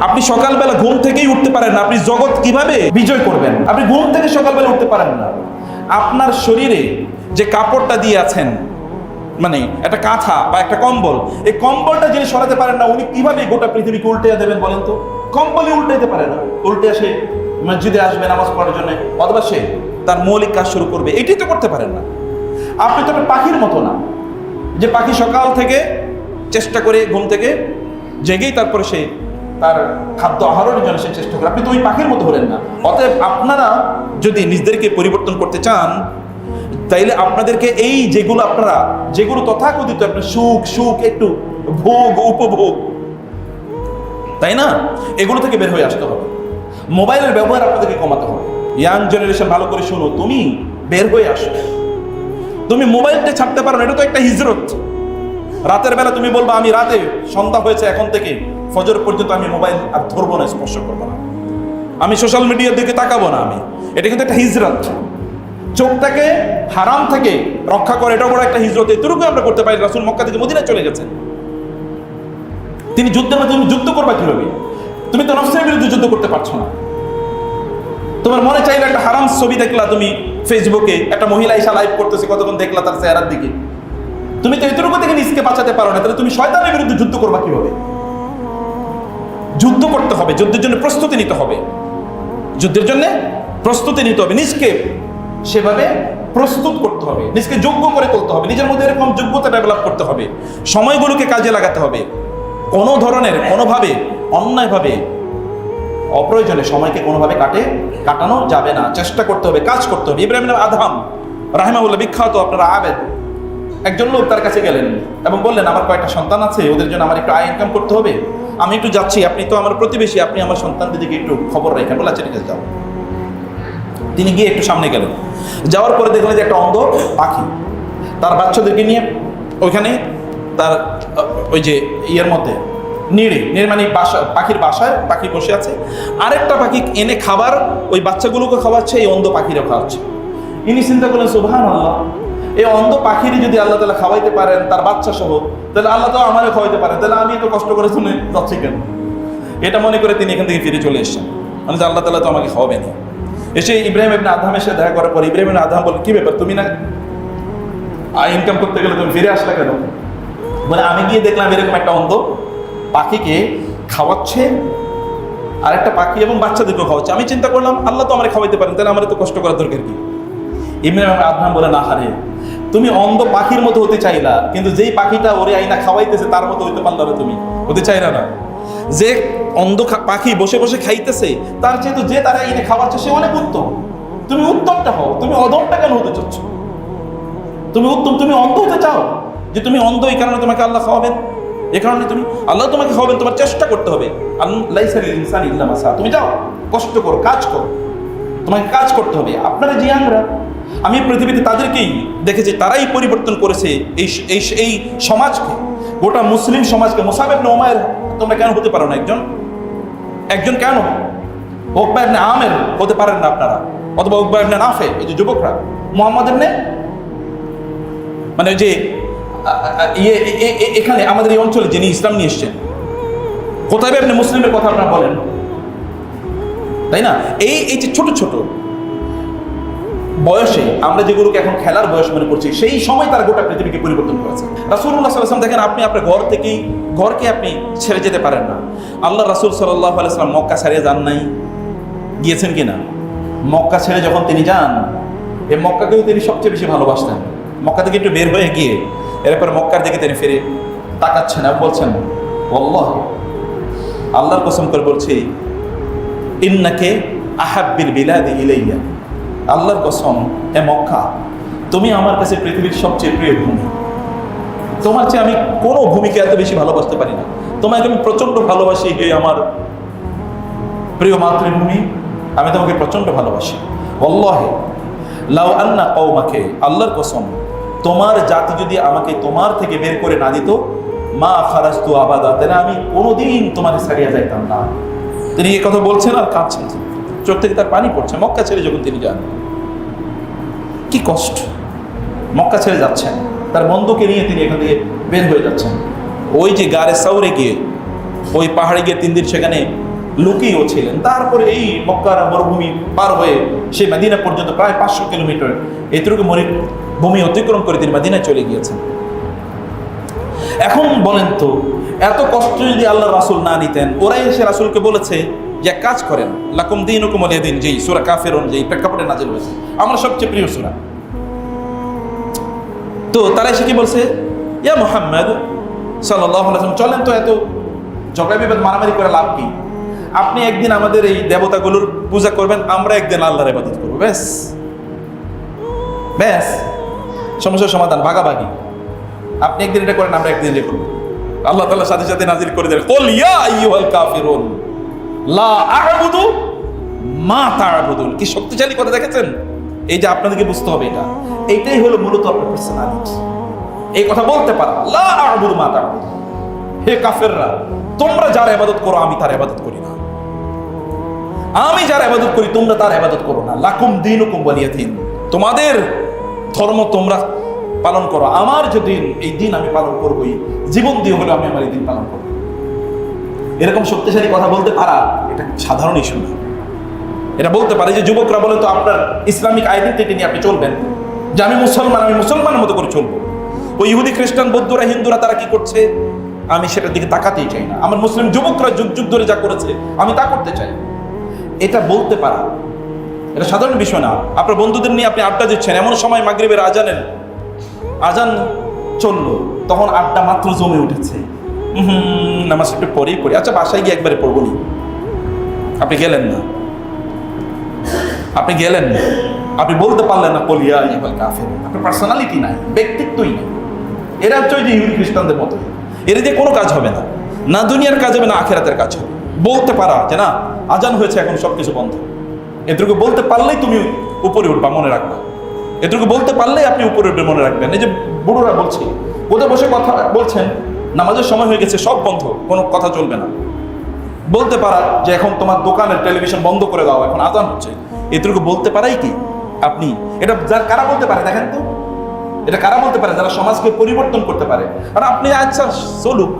আপনি সকালবেলা ঘুম থেকেই উঠতে পারেন না। আপনি জগৎ কীভাবে বিজয় করবেন? আপনি ঘুম থেকে সকালবেলা উঠতে পারেন না। আপনার শরীরে যে কাপড়টা দিয়ে আছেন মানে একটা কাঁথা বা একটা কম্বল, এই কম্বলটা যিনি সরাতে পারেন না, উনি কীভাবে গোটা পৃথিবীকে উল্টে দেবেন বলেন তো? কম্বলই উল্টাইতে পারে না। উল্টে আসে মসজিদে আসবে, নামাজ পড়ার জন্য, অথবা সে তার মৌলিক কাজ শুরু করবে। এটাই তো করতে পারেন না। আপনি তো একটা পাখির মতো না। যে পাখি সকাল থেকে চেষ্টা করে ঘুম থেকে জেগেই তারপরে সে তার খাদ্য আহরণের জন্য সে চেষ্টা করে। আপনি তো ওই পাখির মতো হলেন না। অতএব আপনারা যদি নিজেদেরকে পরিবর্তন করতে চান, তাইলে আপনাদেরকে এই যেগুলো আপনারা, যেগুলো তথাকথিত আপনার সুখ সুখ একটু ভোগ, উপভোগ, তাই না? এগুলো থেকে বের হয়ে আসতে হবে। মোবাইলের ব্যবহার আপনাদেরকে কমাতে হবে। ইয়াং জেনারেশন, ভালো করে শোনো। তুমি বের হয়ে আসো। তুমি মোবাইলটা ছাড়তে পারো না, এটা তো একটা হিজরত। রাতের বেলা তুমি বলব, আমি রাতে সন্ধ্যা হয়েছে, এখন থেকে ফজর পর্যন্ত আমি মোবাইল আর ধরবো না, স্পর্শ করব না। আমি সোশ্যাল মিডিয়ার দিকে তাকাবো না আমি। এটা কিন্তু একটা হিজরত। চোখটাকে হারাম থেকে রক্ষা করে এটা বড় একটা হিজরত। এতটুকু আমরা করতে পারি, রাসুল মক্কা থেকে মদিনায় চলে গেছেন। তিনি যুদ্ধের মধ্যে তুমি যুদ্ধ করবা কীভাবে? তুমি তো নফসের বিরুদ্ধে যুদ্ধ করতে পারছ না। তোমার মনে চাইলে একটা হারাম ছবি দেখলা, তুমি ফেসবুকে একটা মহিলা এসা লাইভ করতেছে, কতক্ষণ দেখলা তার চেহারার দিকে। তুমি তো এতটুকু থেকে নিজকে বাঁচাতে পারো না, তাহলে তুমি শয়তানের বিরুদ্ধে যুদ্ধ করবা কীভাবে? যুদ্ধ করতে হবে, যুদ্ধের জন্য প্রস্তুতি নিতে হবে। যুদ্ধের জন্য প্রস্তুতি নিতে হবে, নিজকে সেভাবে প্রস্তুত করতে হবে, নিজকে যোগ্য করে তুলতে হবে, নিজের মধ্যে এরকম যোগ্যতা ডেভেলপ করতে হবে, সময়গুলোকে কাজে লাগাতে হবে। কোনো ধরনের, কোনোভাবে, অন্যায়ভাবে, অপ্রয়োজনে সময়কে কোনোভাবে কাটে, কাটানো যাবে না। চেষ্টা করতে হবে, কাজ করতে হবে। ইব্রাহিম আদহাম রাহিমাউল্লাহ বিখ্যাত আপনারা আবেদ। একজন লোক তার কাছে গেলেন এবং বললেন, আমার কয়েকটা সন্তান আছে, ওদের জন্য আমার একটু আয় ইনকাম করতে হবে। আমি একটু যাচ্ছি, আপনি তো আমার প্রতিবেশী, আপনি আমার সন্তানদের দিকে একটু খবর রাখেন। বলে আচ্ছা ঠিক আছে, যাও। তিনি গিয়ে একটু সামনে গেলেন। যাওয়ার পরে দেখলেন যে একটা অন্ধ পাখি, তার বাচ্চাদেরকে নিয়ে ওইখানে তার, ওই যে ইয়ের মধ্যে, নিড়ে নিড়ে মানে বাসা, পাখির বাসায় পাখি বসে আছে। আরেকটা পাখি এনে খাবার, ওই বাচ্চাগুলোকে খাওয়াচ্ছে, এই অন্ধ পাখিরও খাওয়াচ্ছে। ইনি চিন্তা করলেন সুবহান আল্লাহ এই অন্ধ পাখিরই যদি আল্লাহ তালা খাওয়াইতে পারেন, তার বাচ্চা সহ, তাহলে আল্লাহ তো আমারও খাওয়াইতে পারেন। তাহলে আমি তো কষ্ট করে শুনে যাচ্ছি কেন? এটা মনে করে তিনি এখান থেকে ফিরে চলে এসেছেন। যে আল্লাহ তালা তো আমাকে খাওয়াবে না। এসে ইব্রাহিম ইবনে আদহামের সাথে দেখা করার পর ইব্রাহিম ইবনে আদহাম বলে কি ব্যাপার, তুমি না ইনকাম করতে গেলে তুমি ফিরে আসলে কেন? বলে, আমি গিয়ে দেখলাম এরকম একটা অন্ধ পাখিকে খাওয়াচ্ছে আর একটা পাখি এবং বাচ্চাদেরকেও খাওয়াচ্ছে। আমি চিন্তা করলাম, আল্লাহ তো আমার খাওয়াইতে পারেন, তাহলে আমার তো কষ্ট করার দরকার কি? ইমরান আদনাম বলে না হারে তুমি অন্ধ পাখির মতো হতে চাইলা, কিন্তু যেই পাখিটা ওরে আইনা খাওয়াইতেছে, তার মতো হইতে পারলা না তুমি। হতে চাইলা না। যে অন্ধ পাখি বসে বসে খাইতেছে, তার চেয়ে তো যে তারা আইনে খাওয়াচ্ছে সে অনেক উত্তম। তুমি উত্তমটা হও, তুমি অধমটা কেন হতে চাচ্ছ? তুমি উত্তম, তুমি অন্ধ হতে চাও? যে তুমি অন্ধ, এই কারণে তোমাকে আল্লাহ খাওয়াবেন? এ কারণে তুমি আল্লাহ তোমাকে খাওয়াবেন, তোমার চেষ্টা করতে হবে। ইনসান ইল্লা মাসা। তুমি যাও, কষ্ট করো, কাজ করো। তোমাকে কাজ করতে হবে। আপনারা আমরা আমি পৃথিবীতে তাদেরকেই দেখেছি, তারাই পরিবর্তন করেছে এই এই এই সমাজকে। গোটা মুসলিম সমাজকে। মোসাবেব নোমায়ের তোমরা কেন হতে পারো না একজন? একজন কেন? ওকবা ইবনে আমের হতে পারেন না আপনারা। অথবা ওকবা ইবনে নাফে, এই যে যুবকরা। মোহাম্মদের নে? মানে যে ইয়ে এখানে আমাদের এই অঞ্চলে যিনি ইসলাম নিয়ে এসছেন। কোথায় আপনি মুসলিমের কথা আপনারা বলেন। তাই না? এই এই যে ছোট ছোট বয়সে আমরা যেগুলোকে এখন খেলার বয়স মনে করছি, সেই সময় তারা গোটা পৃথিবীকে পরিবর্তন করেছে। রাসুল্লাহ সাল্লাম দেখেন, আপনি আপনার ঘর থেকেই, ঘরকে আপনি ছেড়ে যেতে পারেন না। আল্লাহ রাসুল সাল্লাহ আলাইসালাম মক্কা ছাড়িয়ে যান নাই। গিয়েছেন কিনা মক্কা ছেড়ে যখন তিনি যান, এই মক্কাকেও তিনি সবচেয়ে বেশি ভালোবাসতেন। মক্কা থেকে একটু বের হয়ে গিয়ে, এরপর মক্কার দিকে তিনি ফিরে তাকাচ্ছেন আর বলছেন, আল্লাহ, আল্লাহর কসম করে বলছি, ইন্নাকে আহাব্বিল বিলাদি ইলাইয়া। আল্লাহর কসম এ মক্কা, তুমি আমার কাছে পৃথিবীর সবচেয়ে প্রিয় ভূমি। তোমার চেয়ে আমি কোনো ভূমিকে এত বেশি ভালোবাসতে পারি না। তোমাকে আমি প্রচণ্ড ভালোবাসি, হে আমার প্রিয় মাতৃভূমি। আমি তোমাকে প্রচণ্ড ভালোবাসি। অল্লাহে লাউ আন্না কৌমাকে আল্লাহর কসম, তোমার জাতি যদি আমাকে তোমার থেকে বের করে না দিত, মা খারাস্তু আবাদা, তাহলে আমি কোনোদিন তোমাকে ছাড়িয়ে যাইতাম না। তিনি এই কথা বলছেন আর কাঁদছেন। চোখ থেকে তার পানি পড়ছে, মক্কা ছেড়ে যখন তিনি যান। কি কষ্ট। মক্কা ছেড়ে যাচ্ছেন। তার বন্ধুকে নিয়ে তিনি এখান থেকে বের হয়ে যাচ্ছেন। ওই যে গারে সাউরে গিয়ে, ওই পাহাড়ে গিয়ে তিন দিন সেখানে লোকেও ছিলেন। তারপরে এই মক্কার মরুভূমি পার হয়ে সে মাদিনা পর্যন্ত প্রায় পাঁচশো কিলোমিটার এতটুকু মরি ভূমি অতিক্রম করে তিনি মাদিনায় চলে গিয়েছেন। এখন বলেন তো, এত কষ্ট যদি আল্লাহ রাসুল না নিতেন, ওরাই এসে রাসুলকে বলেছে যে এক কাজ করেন, লাকুম দিন হুকুম দিন যেই সুরা কাফেরন, যেই প্রেক্ষাপটে নাজিল হয়েছে, আমার সবচেয়ে প্রিয় সুরা। তো তারা এসে কি বলছে? ইয়া মোহাম্মদ সাল্লাহ চলেন তো এত ঝগড়া বিবাদ মারামারি করে লাভ কি? আপনি একদিন আমাদের এই দেবতাগুলোর পূজা করবেন, আমরা একদিন আল্লাহর ইবাদত করব, ব্যাস। ব্যাস। সমস্যার সমাধান, ভাগাভাগি। আপনি একদিন এটা করেন, আমরা একদিন এটা করব। আল্লাহ তাআলা সাথে সাথে নাজিল করে দেন, কুল ইয়া আইয়ুহাল কাফিরুন, লা আ'বুদু মা কি শক্তিশালী কথা দেখেছেন? এই যে আপনাদেরকে বুঝতে হবে এটা। এইটাই হলো মূলত আপনার পার্সোনালিটি এই কথা বলতে পারা, লা আ'বুদু মা তা'বুদুন। হে কাফেররা, তোমরা যার ইবাদত করো, আমি তার ইবাদত করি না। আমি যার ইবাদত করি, তোমরা তার ইবাদত করো না। লাকুম দিনুকুম ওয়ালিয়া দিন তোমাদের ধর্ম তোমরা পালন করো। আমার যে দিন, এই দিন আমি পালন করবই। জীবন দিয়ে হলে আমি আমার এই দিন পালন করব। এরকম শক্তিশালী কথা বলতে পারা, এটা সাধারণ ইস্যু না। এটা বলতে পারে যে, যুবকরা বলে তো আপনার ইসলামিক আইডেন্টিটি নিয়ে আপনি চলবেন। যে আমি মুসলমান, আমি মুসলমানের মতো করে চলবো। ওই ইহুদি, খ্রিস্টান, বৌদ্ধরা, হিন্দুরা তারা কি করছে? আমি সেটার দিকে তাকাতেই চাই না। আমার মুসলিম যুবকরা যুগ যুগ ধরে যা করেছে, আমি তা করতে চাই এটা বলতে পারা, এটা সাধারণ বিষয় না। আপনার বন্ধুদের নিয়ে আপনি আড্ডা দিচ্ছেন, এমন সময় মাগরিবের আজানের আজান চলল, তখন আড্ডা মাত্র জমে উঠেছে। নামাজ একটু পরেই পড়ি। আচ্ছা বাসায় গিয়ে একবারে পড়ব নি? আপনি গেলেন না। আপনি গেলেন না। আপনি বলতে পারলেন না ইবাল কাফের। পার্সোনালিটি নাই, ব্যক্তিত্বই নেই। এরা হচ্ছে ওই যে ইহুদি খ্রিস্টানদের মতো এর দিয়ে কোনো কাজ হবে না। না দুনিয়ার কাজ হবে, না আখেরাতের কাজ হবে। বলতে পারা যে না, আজান হয়েছে, এখন সব কিছু বন্ধ। এটুকু বলতে পারলেই তুমি উপরে উঠবা, মনে রাখবা। এটুকু বলতে পারলেই আপনি উপরে মনে রাখবেন। এই যে বুড়োরা বলছে কোথায় বসে কথা বলছেন, নামাজের সময় হয়ে গেছে, সব বন্ধ, কোনো কথা চলবে না। বলতে পারা যে এখন তোমার দোকানের টেলিভিশন বন্ধ করে দাও, এখন আজান হচ্ছে। এটুকু বলতে পারাই কি? আপনি, এটা যার কারা বলতে পারে, দেখেন তো। এটা কারা বলতে পারে? যারা সমাজকে পরিবর্তন করতে পারে। আর আপনি আচ্ছা চলুক।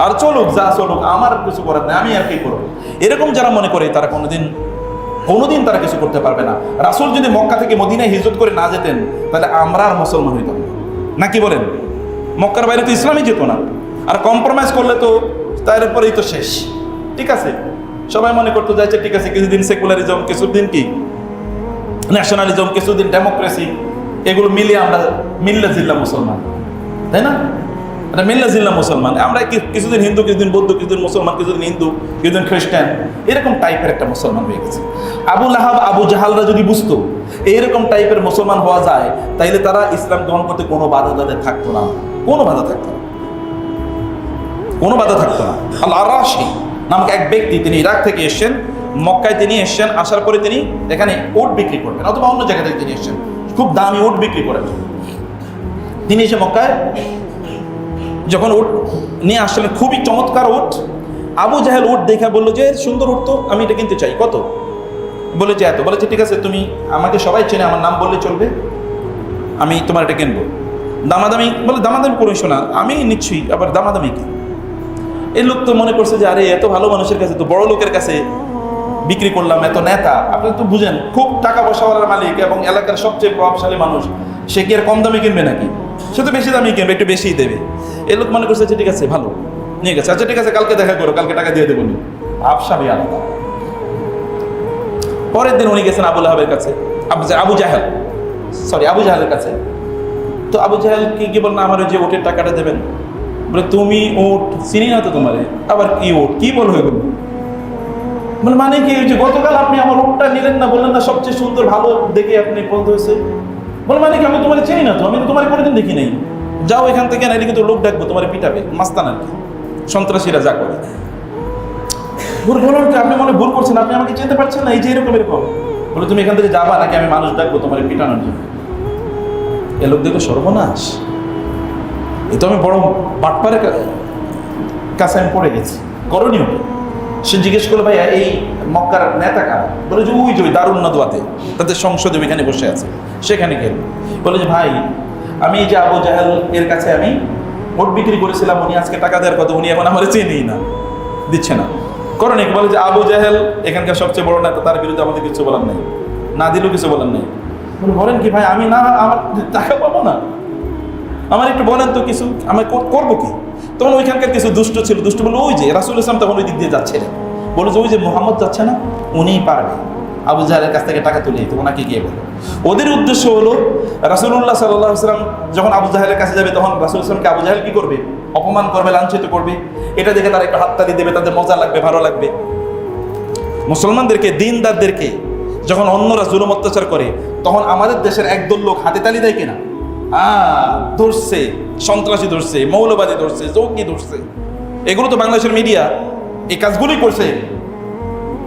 আর চলুক, যা চলুক, আমার কিছু করার নেই, আমি আর কি করব? এরকম যারা মনে করে, তারা কোনোদিন কোনোদিন তারা কিছু করতে পারবে না। রাসুল যদি মক্কা থেকে মদিনায় হিজরত করে না যেতেন, তাহলে আমরা আর মুসলমান হইতাম না। না কি বলেন? মক্কার বাইরে তো ইসলামই যেত না। আর কম্প্রোমাইজ করলে তো তারপরেই তো শেষ। ঠিক আছে? সবাই মনে করতে যাচ্ছে ঠিক আছে, কিছুদিন সেকুলারিজম কিছুদিন কি? ন্যাশনালিজম কিছুদিন ডেমোক্রেসি এগুলো মিলিয়ে আমরা মিল্লা জিল্লা মুসলমান। তাই না? এটা মিল্লা জিল্লা মুসলমান। আমরা কিছুদিন হিন্দু, কিছুদিন বৌদ্ধ, কিছুদিন মুসলমান, কিছুদিন হিন্দু, কিছুদিন খ্রিস্টান, এরকম টাইপের একটা মুসলমান হয়ে গেছে। আবু লাহাব, আবু জাহালরা যদি বুঝতো, এইরকম টাইপের মুসলমান হওয়া যায়, তাইলে তারা ইসলাম গ্রহণ করতে কোনো বাধা তাদের থাকতো না। কোনো বাধা থাকতো না। কোনো বাধা থাকতো না। আল্লাহ রাশি নামক এক ব্যক্তি, তিনি ইরাক থেকে এসেছেন, মক্কায় তিনি এসেছেন, আসার পরে তিনি এখানে ওট বিক্রি করবেন অথবা অন্য জায়গা থেকে তিনি এসেছেন। খুব দামি ওট বিক্রি করেন। তিনি এসে মক্কায় যখন উট নিয়ে আসলেন খুবই চমৎকার উট। আবু জাহেল উট দেখে বলল, যে সুন্দর উট তো, আমি এটা কিনতে চাই। কত? বলে যে, এত। বলেছে ঠিক আছে, তুমি আমাকে সবাই চেনে, আমার নাম বললে চলবে। আমি তোমার এটা কিনবো। দামাদামি, বলে, দামাদামি করিস না, আমি নিচ্ছি, আবার দামাদামি কি? এই লোক তো মনে করছে যে, আরে, এত ভালো মানুষের কাছে তো, বড় লোকের কাছে বিক্রি করলাম, এত নেতা। আপনি তো বুঝেন, খুব টাকা পয়সাওয়ালার মালিক এবং এলাকার সবচেয়ে প্রভাবশালী মানুষ। সে কি আর কম দামে কিনবে নাকি? সে তো বেশি দামি কিনবে, একটু বেশিই দেবে। এই লোক মনে করছে ঠিক আছে, ভালো। নিয়ে গেছে। আচ্ছা ঠিক আছে, কালকে দেখা করো, কালকে টাকা দিয়ে দেবো নি। আফসাবি আলাদা। পরের দিন উনি গেছেন আবুল আহাবের কাছে। আবু জাহেল। সরি আবু জাহেলের কাছে। তো আবু জাহেল কি কি বলেন আমার ওই যে ওটের টাকাটা দেবেন? বলে, তুমি ওট চিনি না তো তোমারে? আবার কি ওট কি বলব এগুলো? বলে মানে কি যে গতকাল আপনি আমার ওটটা নিলেন না, বললেন না সবচেয়ে সুন্দর, ভালো দেখে আপনি বলতে হয়েছে? বলে মানে কি আমি তোমার চিনি না তো, আমি তোমার কোনোদিন দেখি নাই। যাও এখান থেকে, নাইলে কিন্তু লোক ডাকবো, তোমার পিটাবে। মাস্তান আর কি। সন্ত্রাসীরা যা করে। ভুল বলুন কি, আপনি মনে ভুল করছেন, আপনি আমাকে চিনতে পারছেন না, এই যে এরকম এরকম। বলে, তুমি এখান থেকে যাবা নাকি আমি মানুষ ডাকবো তোমার পিটানোর জন্য? এ লোক দেখো সর্বনাশ। এ তো আমি বড় বাটপারের কাছে আমি পড়ে গেছি। করণীয়? সে জিজ্ঞেস করল ভাইয়া এই মক্কার নেতা কারা? বলে যে ওই যে ওই দারুণ নদুয়াতে তাদের সংসদে ওইখানে বসে আছে সেখানে গেল। বলে যে ভাই আমি এই যে আবু জাহেল এর কাছে আমি ভোট বিক্রি করেছিলাম উনি আজকে টাকা দেওয়ার কথা উনি এখন আমার চেনেই না দিচ্ছে না। করো নাকি বলে যে আবু জাহেল এখানকার সবচেয়ে বড় নেতা তার বিরুদ্ধে আমাদের কিছু বলার নেই না দিলেও কিছু বলার নেই। বলে, বলেন কি ভাই আমি না আমার টাকা পাবো না? আমার একটু বলেন তো কিছু, আমি করব কি? তখন ওইখানকার কিছু দুষ্ট ছিল, দুষ্ট বলে ওই যে রাসুল ইসলাম তখন ওই দিক দিয়ে যাচ্ছিলেন। বলে যে, ওই যে মোহাম্মদ যাচ্ছে না, উনিই পারবে। আবু জাহেলের কাছ থেকে টাকা তুলে ওনাকে গিয়ে বলো ওদের উদ্দেশ্য হলো রাসুল্লাহ সাল্লাহ ইসলাম যখন আবু জাহেলের কাছে যাবে, তখন রাসুল ইসলামকে আবু জাহেল কি করবে? অপমান করবে, লাঞ্ছিত করবে। এটা দেখে তারা একটু হাততালি দেবে, তাদের মজা লাগবে, ভালো লাগবে। মুসলমানদেরকে, দিনদারদেরকে যখন অন্যরা জুলুম অত্যাচার করে, তখন আমাদের দেশের একদল লোক হাতে তালি দেয় কিনা? ধরছে, সন্ত্রাসী ধরছে, মৌলবাদী ধরছে, জঙ্গি ধরছে। এগুলো তো বাংলাদেশের মিডিয়া এই কাজগুলোই করছে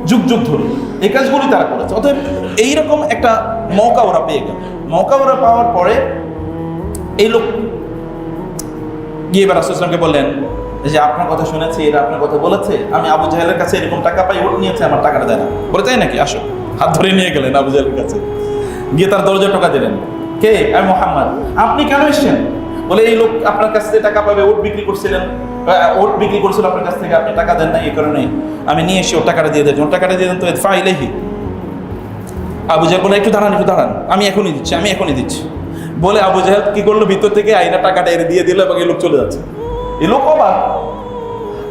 যুগ যুগ ধরে। এই কাজগুলি তারা করেছে। অতএব এইরকম একটা মৌকা ওরা পেয়ে গেল। মৌকা ওরা পাওয়ার পরে এই লোক গিয়ে এবার রাসুলকে বললেন যে আপনার কথা শুনেছি, এরা আপনার কথা বলেছে, আমি আবু জাহেলের কাছে এরকম টাকা পাই ওট নিয়েছে, আমার টাকাটা দেয় না। বলে, তাই নাকি? আসো, হাত ধরে নিয়ে গেলেন আবু জাহেলের কাছে। গিয়ে তার দরজা টাকা দিলেন। কে? মোহাম্মদ। আপনি কেন এসছেন? বলে, এই লোক আপনার কাছ থেকে টাকা পাবে, ওট বিক্রি করছিলেন। ওট বিক্রি করছিল আপনার কাছ থেকে, আপনি টাকা দেন না এই কারণে আমি নিয়ে এসে ওর টাকাটা দিয়ে দেন ওর টাকাটা দিয়ে দেন তো ফাইলেহি আবু জাহেল বলে, একটু দাঁড়ান একটু দাঁড়ান, আমি এখনই দিচ্ছি, আমি এখনই দিচ্ছি। বলে আবু জাহেল কি করল? ভিতর থেকে আইনা টাকাটা এনে দিয়ে দিল এবং এই লোক চলে যাচ্ছে। এই লোক অবাক।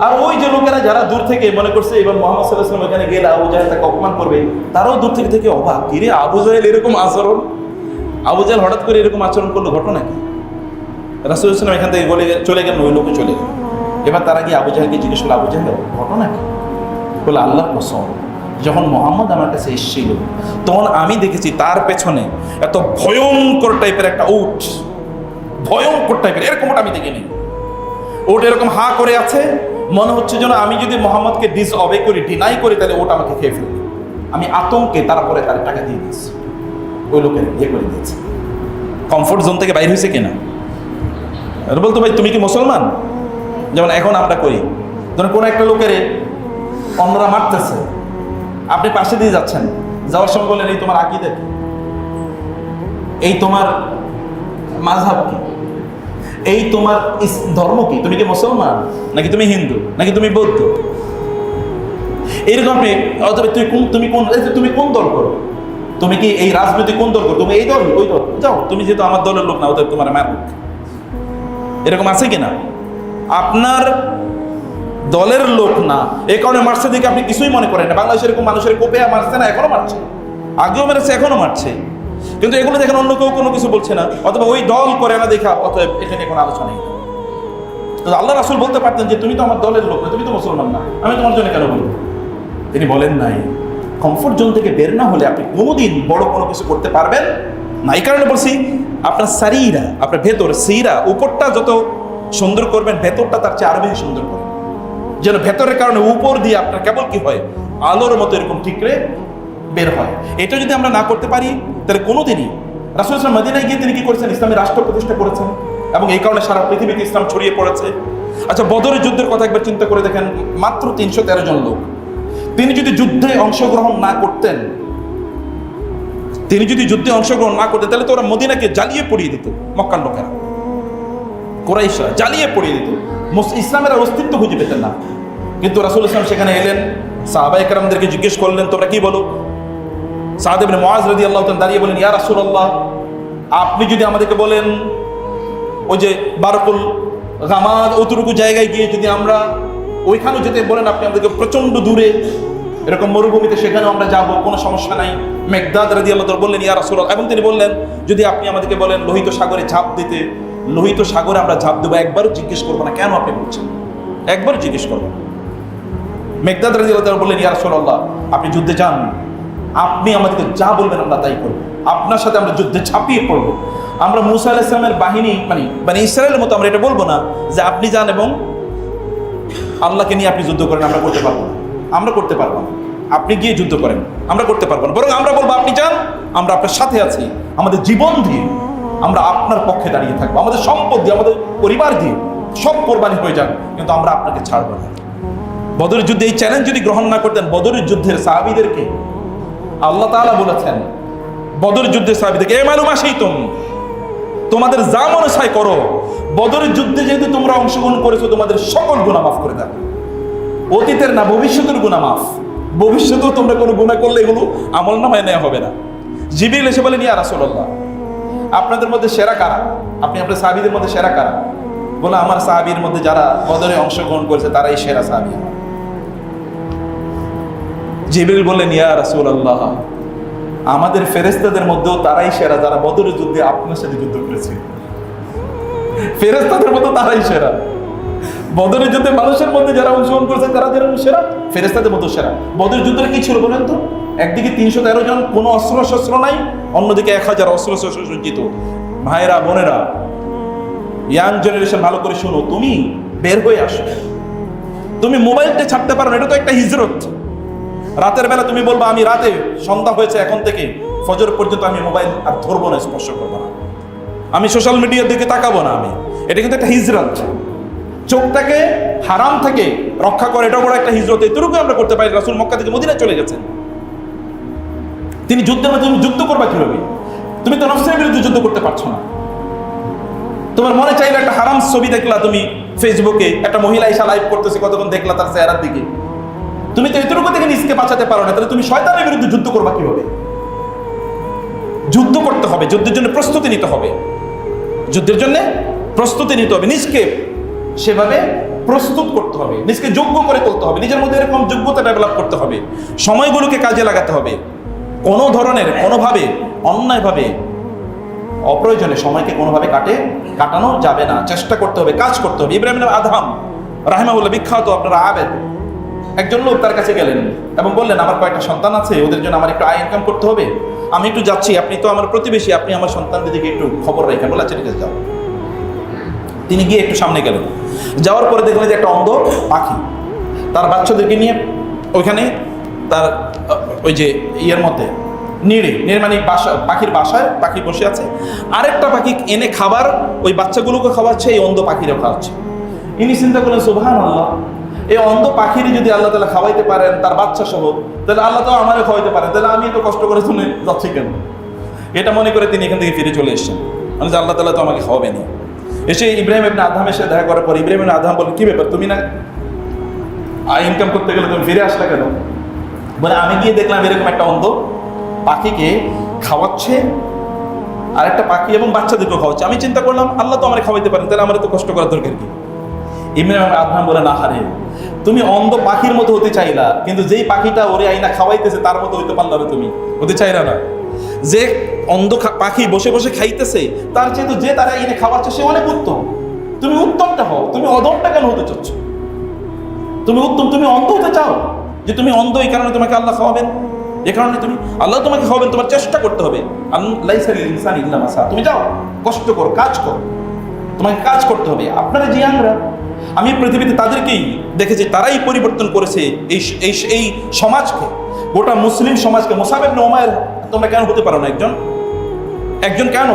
আর ওই যে লোকেরা যারা দূর থেকে মনে করছে, এবার মোহাম্মদ সাল্লাহ এখানে গেলে আবু জাহেল তাকে অপমান করবে, তারাও দূর থেকে থেকে অবাক। কিরে, আবু জাহেল এরকম আচরণ? আবু জাহেল হঠাৎ করে এরকম আচরণ করল, ঘটনা কি? রাসুল ইসলাম এখান থেকে গলে চলে গেলেন, ওই লোকে চলে গেল। এবার তারা গিয়ে আবু জাহেলকে জিজ্ঞেস করল, আবু জাহেল, ঘটনা কি? বলে, আল্লাহ কসম, যখন মোহাম্মদ আমার কাছে এসেছিল, তখন আমি দেখেছি তার পেছনে এত ভয়ঙ্কর টাইপের একটা উট, ভয়ঙ্কর টাইপের, এরকম ওটা আমি দেখিনি। ওট এরকম হা করে আছে, মনে হচ্ছে যেন আমি যদি মোহাম্মদকে ডিস অবে করি ডিনাই করি, তাহলে ওটা আমাকে খেয়ে ফেলবে। আমি আতঙ্কে তারপরে তার টাকা দিয়ে দিয়েছি। ওই লোকের ইয়ে করে দিয়েছে। কমফোর্ট জোন থেকে বাইর হয়েছে কিনা বলতো ভাই, তুমি কি মুসলমান? যেমন এখন আমরা করি। ধরুন কোনো একটা লোকের অন্যরা মারতেছে। আপনি পাশে দিয়ে যাচ্ছেন। যাওয়ার সময় বললেন, এই তোমার আকিদে? এই তোমার মাঝহাব কি? এই তোমার ধর্ম কি? তুমি কি মুসলমান? নাকি তুমি হিন্দু? নাকি তুমি বৌদ্ধ? এইরকম আপনি তুমি কোন তুমি কোন তুমি কোন দল করো? তুমি কি এই রাজনীতি কোন দল করো? তুমি এই দল, ওই দল। যাও, তুমি যেহেতু আমার দলের লোক না ওদের তোমার মারুক এরকম আছে কিনা? আপনার দলের লোক না। এই কারণে মারছে দিকে আপনি কিছুই মনে করেন না। বাংলাদেশের এরকম মানুষের কোপে মারছে না, এখনও মারছে। আগেও মেরেছে, এখনও মারছে। কিন্তু এগুলো দেখেন অন্য কেউ কোনো কিছু বলছে না। অথবা ওই দল করে না দেখা, অতএব এখানে কোনো আলোচনা নেই। আল্লাহ রাসুল বলতে পারতেন যে, তুমি তো আমার দলের লোক না, তুমি তো মুসলমান না। আমি তোমার জন্য কেন বলব? তিনি বলেন নাই। কমফোর্ট জোন থেকে বের না হলে আপনি কোনোদিন বড় কোনো কিছু করতে পারবেন না। এই কারণে বলছি, আপনার সারিরা আপনার ভেতর সিরা উপরটা যত সুন্দর করবেন, ভেতরটা তার চেয়ে আরও বেশি সুন্দর করবেন। যেন ভেতরের কারণে উপর দিয়ে আপনার কেবল কি হয়, আলোর মতো এরকম ঠিকরে বের হয়। এটা যদি আমরা না করতে পারি, তাহলে কোনোদিনই রাসুল ইসলাম মদিনায় গিয়ে তিনি কি করেছেন? ইসলামী রাষ্ট্র প্রতিষ্ঠা করেছেন। এবং এই কারণে সারা পৃথিবীতে ইসলাম ছড়িয়ে পড়েছে। আচ্ছা বদরের যুদ্ধের কথা একবার চিন্তা করে দেখেন, মাত্র তিনশো তেরো জন লোক। তিনি যদি যুদ্ধে অংশগ্রহণ না করতেন, তিনি যদি যুদ্ধে অংশগ্রহণ না করতেন, তাহলে তো ওরা মদিনাকে জ্বালিয়ে পড়িয়ে দিত, মক্কার লোকেরা। কোরাইশরা জ্বালিয়ে পড়িয়ে দিত। ইসলামের অস্তিত্ব খুঁজে পেতেন না। কিন্তু রাসুল ইসলাম সেখানে এলেন। সাহাবা একরামদেরকে জিজ্ঞেস করলেন, তোমরা কি বলো? সাহাদ ইবনে মুআজ রাদিয়াল্লাহু তাআলা দাঁড়িয়ে বলেন, ইয়া রাসুল আল্লাহ আপনি যদি আমাদেরকে বলেন, ওই যে বারকুল গামাদ অতটুকু জায়গায় গিয়ে যদি আমরা ওইখানেও যেতে বলেন আপনি আমাদেরকে প্রচণ্ড দূরে। এরকম মরুভূমিতে সেখানেও আমরা যাব, কোনো সমস্যা নাই। মেঘদাদ রাজি আল্লাহ বললেন, ইয়া রাসূল এবং তিনি বললেন, যদি আপনি আমাদেরকে বলেন লোহিত সাগরে ঝাঁপ দিতে, লোহিত সাগরে আমরা ঝাঁপ দেবো, একবারও জিজ্ঞেস করব না। কেন আপনি বলছেন? একবারও জিজ্ঞেস করব মেঘদাদ রাজি আল্লাহ বললেন, ইয়া রাসূলুল্লাহ, আপনি যুদ্ধে যান। আপনি আমাদেরকে যা বলবেন আমরা তাই করব। আপনার সাথে আমরা যুদ্ধে ঝাঁপিয়ে পড়ব। আমরা মুসা আলাহ ইসলামের বাহিনী মানে মানে ইসরায়েলের মতো আমরা এটা বলব না যে আপনি যান এবং আল্লাহকে নিয়ে আপনি যুদ্ধ করেন, আমরা করতে পারব না। আমরা করতে পারব না। আপনি গিয়ে যুদ্ধ করেন, আমরা করতে পারব না। বরং আমরা বলব, আপনি চান আমরা আপনার সাথে আছি, আমাদের জীবন দিয়ে আমরা আপনার পক্ষে দাঁড়িয়ে থাকব, আমাদের সম্পদ দিয়ে, আমাদের পরিবার দিয়ে সব কোরবানি হয়ে যান কিন্তু আমরা আপনাকে ছাড়বো না। বদরের যুদ্ধে এই চ্যালেঞ্জ যদি গ্রহণ না করতেন, বদরের যুদ্ধের সাহাবিদেরকে আল্লাহ তাআলা বলেছেন বদর যুদ্ধের সাহাবিদেরকে, এ মালুম আসেই তুম তোমাদের যা মনে চায় করো। বদরের যুদ্ধে যেহেতু তোমরা অংশগ্রহণ করেছ, তোমাদের সকল গুণা মাফ করে দেন অতীতের না, ভবিষ্যতের গুণা মাফ। ভবিষ্যতেও তোমরা কোনো গুণা করলে এগুলো আমল নামায় নেওয়া হবে না। জিবিল এসে বলেন ইয়া রাসূলুল্লাহ, আপনাদের মধ্যে সেরা কারা? আপনি আপনার সাহাবীদের মধ্যে সেরা কারা? বলে, আমার সাহাবীর মধ্যে যারা বদরে অংশগ্রহণ করেছে, তারাই সেরা সাহাবী জিবরিল বললেন ইয়া রাসূলুল্লাহ আমাদের ফেরেস্তাদের মধ্যেও তারাই সেরা, যারা বদরের যুদ্ধে আপনার সাথে যুদ্ধ করেছে। ফেরেশতাদের মধ্যে তারাই সেরা। বদরের যুদ্ধে মানুষের মধ্যে যারা অংশগ্রহণ করেছে, তারা যেরকম সেরা ফেরেস্তাদের মতো সেরা। বদরের যুদ্ধে কি ছিল বলেন তো? একদিকে তিনশো তেরো জন, কোনো অস্ত্র শস্ত্র নাই, অন্যদিকে এক হাজার অস্ত্র শস্ত্র সজ্জিত। ভাইরা বোনেরা, ইয়াং জেনারেশন, ভালো করে শোনো। তুমি বের হয়ে আসো। তুমি মোবাইলটা ছাড়তে পারো এটা তো একটা হিজরত। রাতের বেলা তুমি বলবা, আমি রাতে সন্ধ্যা হয়েছে, এখন থেকে ফজর পর্যন্ত আমি মোবাইল আর ধরবো না, স্পর্শ করব না। আমি সোশ্যাল মিডিয়ার দিকে তাকাবো না আমি। এটা কিন্তু একটা হিজরত। চোখটাকে হারাম থেকে রক্ষা করে এটা বড় একটা হিজরত। এতটুকু আমরা করতে পারি, রাসুল মক্কা থেকে মদিনায় চলে গেছেন। তিনি যুদ্ধের মধ্যে তুমি যুদ্ধ করবা কীভাবে? তুমি তো নফসের বিরুদ্ধে যুদ্ধ করতে পারছ না। তোমার মনে চাইলে একটা হারাম ছবি দেখলা তুমি ফেসবুকে একটা মহিলা এসা লাইভ করতেছে, কতক্ষণ দেখলা তার চেহারার দিকে। তুমি তো এতটুকু থেকে নিজকে বাঁচাতে পারো না, তাহলে তুমি শয়তানের বিরুদ্ধে যুদ্ধ করবা কীভাবে? যুদ্ধ করতে হবে, যুদ্ধের জন্য প্রস্তুতি নিতে হবে। যুদ্ধের জন্য প্রস্তুতি নিতে হবে, নিজকে সেভাবে প্রস্তুত করতে হবে, নিজকে যোগ্য করে তুলতে হবে, নিজের মধ্যে এরকম যোগ্যতা ডেভেলপ করতে হবে, সময়গুলোকে কাজে লাগাতে হবে। কোনো ধরনের, কোনোভাবে, অন্যায়ভাবে, অপ্রয়োজনে সময়কে কোনোভাবে কাটে, কাটানো যাবে না। চেষ্টা করতে হবে, কাজ করতে হবে। ইব্রাহিম আদহাম রাহিমাউল্লাহ বিখ্যাত আপনারা আবেদ। একজন লোক তার কাছে গেলেন এবং বললেন, আমার কয়েকটা সন্তান আছে, ওদের জন্য আমার একটু আয় ইনকাম করতে হবে। আমি একটু যাচ্ছি, আপনি তো আমার প্রতিবেশী, আপনি আমার সন্তানদের দিকে একটু খবর রাখেন। বলে আচ্ছা যাও। তিনি গিয়ে একটু সামনে গেলেন। যাওয়ার পরে দেখলেন যে একটা অন্ধ পাখি, তার বাচ্চাদেরকে নিয়ে ওইখানে তার, ওই যে ইয়ের মধ্যে, নিড়ে নিড়ে মানে বাসা, পাখির বাসায় পাখি বসে আছে। আরেকটা পাখি এনে খাবার, ওই বাচ্চাগুলোকে খাওয়াচ্ছে, এই অন্ধ পাখিরও খাওয়াচ্ছে। ইনি চিন্তা করলেন সুবহান আল্লাহ এই অন্ধ পাখির যদি আল্লাহ তালা খাওয়াইতে পারেন, তার বাচ্চা সহ, তাহলে আল্লাহ তো আমারও খাওয়াইতে পারেন। তাহলে আমি এত কষ্ট করে শুনে যাচ্ছি কেন? এটা মনে করে তিনি এখান থেকে ফিরে চলে এসেছেন। আমি যে আল্লাহ তালা তো আমাকে খাওয়াবেনি এসে ইব্রাহিম ইবনে আদহামের সাথে দেখা করার পর ইব্রাহিম ইবনে আদহাম বলেন কি ব্যাপার, তুমি না আয় ইনকাম করতে গেলে তুমি ফিরে আসলে কেন? বলে, আমি গিয়ে দেখলাম এরকম একটা অন্ধ পাখিকে খাওয়াচ্ছে আর একটা পাখি এবং বাচ্চাদেরকেও খাওয়াচ্ছে। আমি চিন্তা করলাম, আল্লাহ তো আমার খাওয়াইতে পারেন, তাহলে আমার তো কষ্ট করার দরকার কি? ইমরান আদহাম বলে না হারে তুমি অন্ধ পাখির মতো হতে চাইলা, কিন্তু যেই পাখিটা ওরে আইনা খাওয়াইতেছে, তার মতো হইতে পারলা না তুমি। হতে চাইলা না। যে অন্ধ পাখি বসে বসে খাইতেছে, তার চেয়ে যে তারা এনে খাওয়াচ্ছে, সে অনেক উত্তম। তুমি উত্তমটা হও, তুমি অধমটা কেন হতে চাচ্ছ? তুমি উত্তম, তুমি অন্ধ হতে চাও যে তুমি অন্ধ, এই কারণে তোমাকে আল্লাহ খাওয়াবেন? এ কারণে তুমি, আল্লাহ তোমাকে খাওয়াবেন, তোমার চেষ্টা করতে হবে। ইনসান ইল্লা মাসা। তুমি যাও, কষ্ট করো, কাজ করো। তোমাকে কাজ করতে হবে। আপনারা জিয়াংরা আমি পৃথিবীতে তাদেরকেই দেখেছি, তারাই পরিবর্তন করেছে এই এই এই সমাজকে। গোটা মুসলিম সমাজকে। মোসাবেব নোমায়ের তোমরা কেন হতে পারো না একজন? একজন কেন?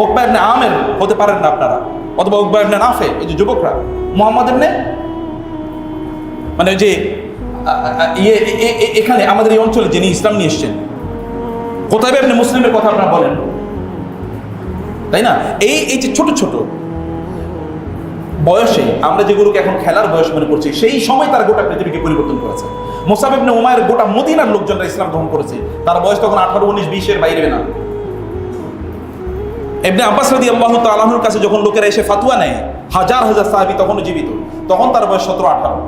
ওকবা ইবনে আমের হতে পারেন না আপনারা। অথবা ওকবা ইবনে নাফে, এই যে যুবকরা। মোহাম্মদের নে? মানে যে ইয়ে এখানে আমাদের এই অঞ্চলে যিনি ইসলাম নিয়ে এসছেন, কোথায় আপনি মুসলিমের কথা আপনারা বলেন? তাই না? এই এই যে ছোট ছোট বয়সে আমরা যেগুলোকে এখন খেলার বয়স মনে করছি, সেই সময় তার গোটা পৃথিবীকে পরিবর্তন করেছে। মোসাবিবনে উমায়ের গোটা মদিনার লোকজনরা ইসলাম গ্রহণ করেছে। তার বয়স তখন আঠারো, উনিশ বিশের বাইরে না। এমনি আব্বাস রাদি আল্লাহ তালাহুর কাছে যখন লোকেরা এসে ফাতুয়া নেয়, হাজার হাজার সাহাবি তখনও জীবিত। তখন তার বয়স সতেরো, আঠারো।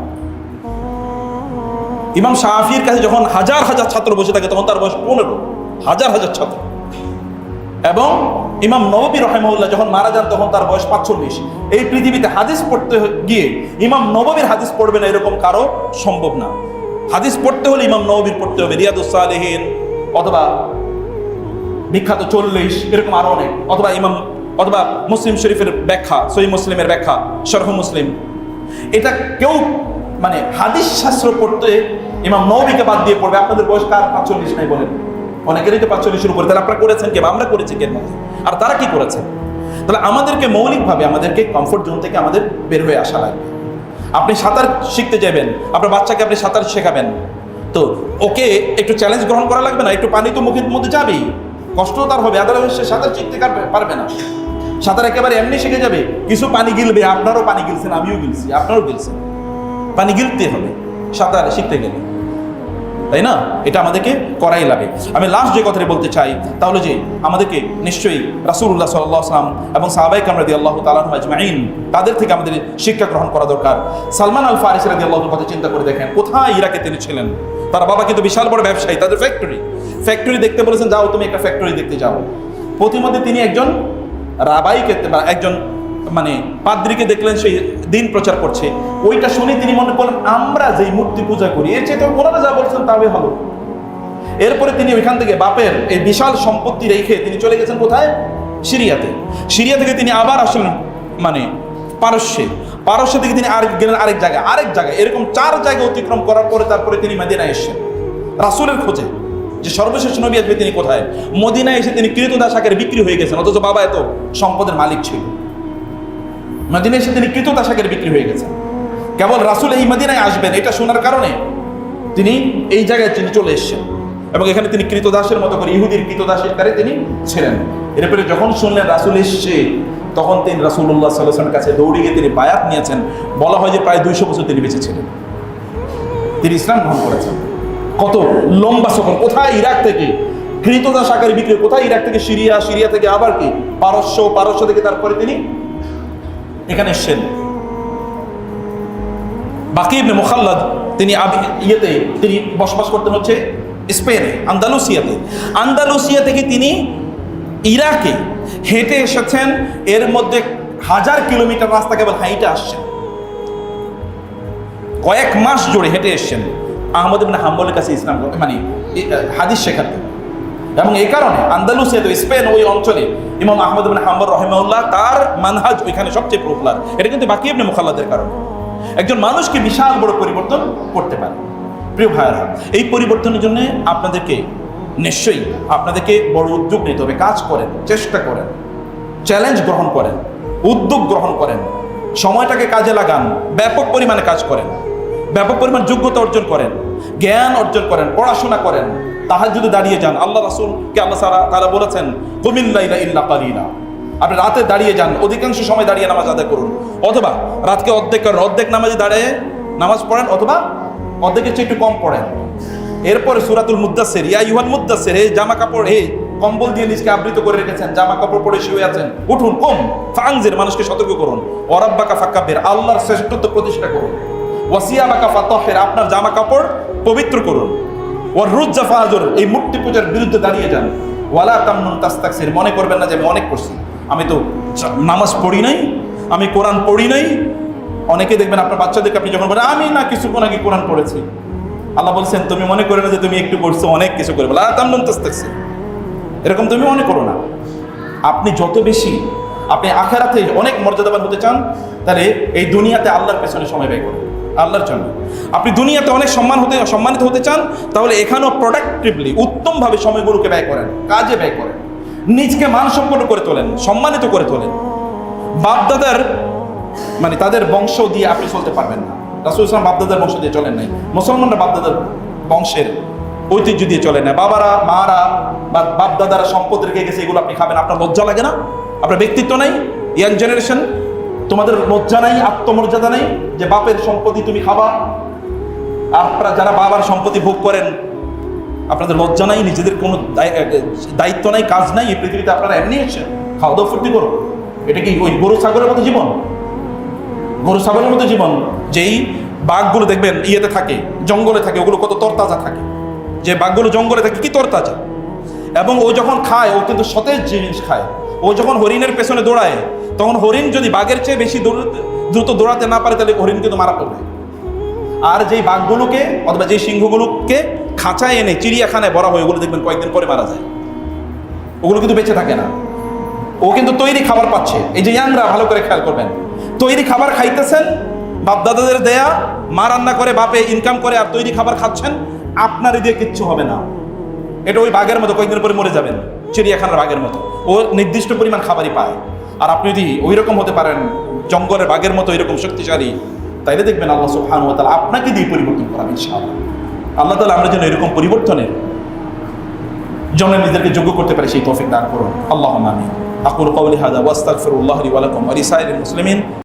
ইমাম শাহির কাছে যখন হাজার হাজার ছাত্র বসে থাকে, তখন তার বয়স পনেরো, হাজার হাজার ছাত্র। এবং ইমাম নবী রহেমউল্লাহ যখন মারা যান, তখন তার বয়স পাঁচচল্লিশ। এই পৃথিবীতে হাদিস পড়তে গিয়ে ইমাম নববীর হাদিস পড়বে না এরকম কারও সম্ভব না। হাদিস পড়তে হলে ইমাম নববীর পড়তে হবে। রিয়াদুসালেহীন অথবা বিখ্যাত চল্লিশ, এরকম আরও অনেক। অথবা ইমাম, অথবা মুসলিম শরীফের ব্যাখ্যা, সহি মুসলিমের ব্যাখ্যা, শরহ মুসলিম। এটা কেউ মানে হাদিস শাস্ত্র পড়তে ইমাম নবীকে বাদ দিয়ে পড়বে। আপনাদের বয়স কার? পাঁচচল্লিশ নাই বলেন। অনেকেরই তো পাঁচচল্লিশের উপরে। তাহলে আপনারা করেছেন কে আমরা করেছি কে? মধ্যে আর তারা কি করেছে? তাহলে আমাদেরকে মৌলিকভাবে আমাদেরকে কমফোর্ট জোন থেকে আমাদের বের হয়ে আসা লাগবে। আপনি সাঁতার শিখতে যাবেন, আপনার বাচ্চাকে আপনি সাঁতার শেখাবেন। তো ওকে একটু চ্যালেঞ্জ গ্রহণ করা লাগবে না, একটু পানি তো মুখের মধ্যে যাবেই। কষ্ট তার হবে আদালত সে সাঁতার শিখতে পারবে না। সাঁতার একেবারে এমনি শিখে যাবে, কিছু পানি গিলবে, আপনারও পানি গিলছেন আমিও গিলছি, আপনারও গিলছেন পানি গিলতে হবে, সাঁতার শিখতে গেলে। তাই না? এটা আমাদেরকে করাই লাগে। আমি লাস্ট যে কথাটি বলতে চাই তাহলে যে আমাদেরকে নিশ্চয়ই রাসুল্লাহ সাল্লাম এবং সাহাবাই কামরাদি আল্লাহ তালাহ আজমাইন, তাদের থেকে আমাদের শিক্ষা গ্রহণ করা দরকার। সালমান আল ফারিস রাদি আল্লাহর কথা চিন্তা করে দেখেন, কোথায় ইরাকে তিনি ছিলেন? তার বাবা কিন্তু বিশাল বড় ব্যবসায়ী, তাদের ফ্যাক্টরি ফ্যাক্টরি দেখতে বলেছেন, যাও, তুমি একটা ফ্যাক্টরি দেখতে যাও। প্রতিমধ্যে তিনি একজন রাবাইকে বা একজন মানে পাদ্রিকে দেখলেন সেই দিন প্রচার করছে। ওইটা শুনে তিনি মনে করলেন, আমরা যেই মূর্তি পূজা করি, এর চেয়ে ওনারা যা বলছেন তাহলে ভালো। এরপরে তিনি ওইখান থেকে বাপের এই বিশাল সম্পত্তি রেখে তিনি চলে গেছেন কোথায়? সিরিয়াতে। সিরিয়া থেকে তিনি আবার আসলেন মানে পারস্যে। পারস্য থেকে তিনি আরেক গেলেন আরেক জায়গায় আরেক জায়গায়। এরকম চার জায়গা অতিক্রম করার পরে তারপরে তিনি মদিনায় এসেছেন। রাসুলের খোঁজে, যে সর্বশেষ নবী আসবে তিনি কোথায়? মদিনায় এসে তিনি কৃতদাস আকারে বিক্রি হয়ে গেছেন, অথচ বাবা এত সম্পদের মালিক ছিল। মদিনায় এসে তিনি কৃতদাস আকারে বিক্রি হয়ে গেছেন কেবল রাসুল এই মদিনায় আসবেন, এটা শোনার কারণে তিনি এই জায়গায় তিনি চলে এসেছেন। এবং এখানে তিনি কৃতদাসের মতো করে, ইহুদির কৃতদাসের কারে তিনি ছিলেন। এরপরে যখন শুনলেন রাসুল এসছে, তখন তিনি রাসুল্লাহ সাল্লামের কাছে দৌড়ে গিয়ে তিনি বায়াত নিয়েছেন। বলা হয় যে প্রায় দুইশো বছর তিনি বেঁচে ছিলেন। তিনি ইসলাম গ্রহণ করেছেন। কত লম্বা সফর, কোথায় ইরাক থেকে? কৃতদাস আকারে বিক্রি কোথায় ইরাক থেকে? সিরিয়া সিরিয়া থেকে আবার কি? পারস্য পারস্য থেকে তারপরে তিনি এখানে এসছেন। বাকি ইবনে মুখাল্লাদ, তিনি ইয়েতে তিনি বসবাস করতেন হচ্ছে স্পেনে, আন্দালুসিয়াতে। আন্দালুসিয়া থেকে তিনি ইরাকে হেঁটে এসেছেন, এর মধ্যে হাজার কিলোমিটার রাস্তা কেবল হাইটে আসছেন। কয়েক মাস জুড়ে হেঁটে এসছেন। আহমদ ইবনে হাম্বলের কাছে ইসলাম মানে হাদিস শেখাতে এবং এই কারণে আন্দালুসিয়া তো স্পেন ওই অঞ্চলে ইমাম আহমদ ইবনে হাম্বর রহিমাউল্লাহ তার মানহাজ ওইখানে সবচেয়ে পপুলার এটা কিন্তু বাকি ইবনে মুখাল্লাদের কারণে। একজন মানুষকে বিশাল বড় পরিবর্তন করতে পারে। প্রিয় ভাইয়েরা, এই পরিবর্তনের জন্য আপনাদেরকে নিশ্চয়ই আপনাদেরকে বড় উদ্যোগ নিতে হবে। কাজ করেন, চেষ্টা করেন চ্যালেঞ্জ গ্রহণ করেন, উদ্যোগ গ্রহণ করেন, সময়টাকে কাজে লাগান, ব্যাপক পরিমাণে কাজ করেন, ব্যাপক পরিমাণ যোগ্যতা অর্জন করেন, জ্ঞান অর্জন করেন, পড়াশোনা করেন তাহার যদি দাঁড়িয়ে যান। আল্লাহ রাসুলকে আল্লাহ সারা তারা বলেছেন কুমিল্লাইলা ইল্লা কালিলা। আপনি রাতে দাঁড়িয়ে যান, অধিকাংশ সময় দাঁড়িয়ে নামাজ আদায় করুন। অথবা রাতকে অর্ধেক করেন অর্ধেক নামাজে দাঁড়িয়ে নামাজ পড়েন অথবা অর্ধেকের চেয়ে একটু কম পড়েন। এরপরে সুরাতুল মুদাসের ইয়া ইউহান মুদাসের এই জামা কাপড়, হে কম্বল দিয়ে নিজকে আবৃত করে রেখেছেন, জামা কাপড় পরে শুয়ে আছেন, উঠুন, কম ফাংজের মানুষকে সতর্ক করুন। ওরাব্বাকা ফাক্কাবের আল্লাহর শ্রেষ্ঠত্ব প্রতিষ্ঠা করুন। ওয়াসিয়া বাকা ফাতহের, আপনার জামা কাপড় পবিত্র করুন। ফাহাজুর এই মূর্তি পূজার বিরুদ্ধে দাঁড়িয়ে যান। ওয়ালা তামনুন তাস্তাকসির, মনে করবেন না যে আমি অনেক করছি আমি তো নামাজ পড়ি নাই, আমি কোরআন পড়ি নাই। অনেকে দেখবেন আপনার বাচ্চাদেরকে আপনি যখন বলেন, আমি না কিছুক্ষণ আগে কোরআন পড়েছি? আল্লাহ বলছেন, তুমি মনে করে না যে তুমি একটু করছ অনেক কিছু করে বলে তামনুন তাস্তাকসির, এরকম তুমি মনে করো না। আপনি যত বেশি, আপনি আখেরাতে অনেক মর্যাদাবান হতে চান, তাহলে এই দুনিয়াতে আল্লাহর পেছনে সময় ব্যয় করুন। আল্লাহর জন্য। আপনি দুনিয়াতে অনেক সম্মান হতে, সম্মানিত হতে চান, তাহলে এখানেও প্রোডাক্টিভলি উত্তমভাবে সময়গুলোকে ব্যয় করেন, কাজে ব্যয় করেন। নিজকে মানসম্পন্ন করে তোলেন, সম্মানিত করে তোলেন। বাপদাদার মানে তাদের বংশ দিয়ে আপনি চলতে পারবেন না। রাসুল ইসলাম বাপদাদার বংশ দিয়ে চলেন নাই। মুসলমানরা বাপদাদার বংশের ঐতিহ্য দিয়ে চলে না বাবারা, মারা, বা বাপ দাদারা সম্পদ রেখে গেছে, এগুলো আপনি খাবেন। আপনার লজ্জা লাগে না? আপনার ব্যক্তিত্ব নাই? ইয়াং জেনারেশন তোমাদের লজ্জা নাই, আত্মমর্যাদা নেই যে বাপের সম্পত্তি তুমি খাবা? আপনারা যারা বাবার সম্পত্তি ভোগ করেন, আপনাদের লজ্জা নাই, নিজেদের কোনো দায়- দায়িত্ব নাই, কাজ নাই, এই পৃথিবীতে আপনারা এমনি এসেছেন। খাওয়া দাওয়া ফুর্তি করো। এটা কি ওই গরু ছাগলের মতো জীবন? গরু ছাগলের মতো জীবন, যেই বাঘগুলো দেখবেন ইয়েতে থাকে, জঙ্গলে থাকে, ওগুলো কত তরতাজা থাকে। যে বাঘগুলো জঙ্গলে থাকে, কি তরতাজা? এবং ও যখন খায়, ও কিন্তু সতেজ জিনিস খায়। ও যখন হরিণের পেছনে দৌড়ায় তখন হরিণ যদি বাঘের চেয়ে বেশি দ্রুত দৌড়াতে না পারে, তাহলে হরিণ কিন্তু মারা পড়বে। আর যেই বাঘগুলোকে অথবা যেই সিংহগুলোকে খাঁচায় এনে চিড়িয়াখানায় বড় হয়, ওগুলো দেখবেন কয়েকদিন পরে মারা যায়। ওগুলো কিন্তু বেঁচে থাকে না। ও কিন্তু তৈরি খাবার পাচ্ছে। এই যে ইয়াংরা, ভালো করে খেয়াল করবেন। তৈরি খাবার খাইতেছেন বাপ দাদাদের দেয়া, মা রান্না করে, বাপে ইনকাম করে, আর তৈরি খাবার খাচ্ছেন, আপনার দিয়ে কিচ্ছু হবে না। এটা ওই বাঘের মতো, কয়েকদিন পরে মরে যাবেন, চিড়িয়াখানার বাঘের মতো। ও নির্দিষ্ট পরিমাণ খাবারই পায়। আর আপনি যদি ওই রকম হতে পারেন, জঙ্গলের বাঘের মতো এরকম শক্তিশালী, তাইলে দেখবেন আল্লাহ সুবহানাহু ও তালা আপনাকে দিয়ে পরিবর্তন করাবেন ইনশাআল্লাহ। আল্লাহ তালা আমরা যেন এরকম পরিবর্তনের জন্য নিজেদেরকে যোগ্য করতে পারে, সেই তৌফিক দান করুন। আল্লাহ আকুর আকুল হাজা হাদা ওয়াস্তাগফিরুল্লাহ লি ওয়া লাকুম ওয়া মুসলিমিন।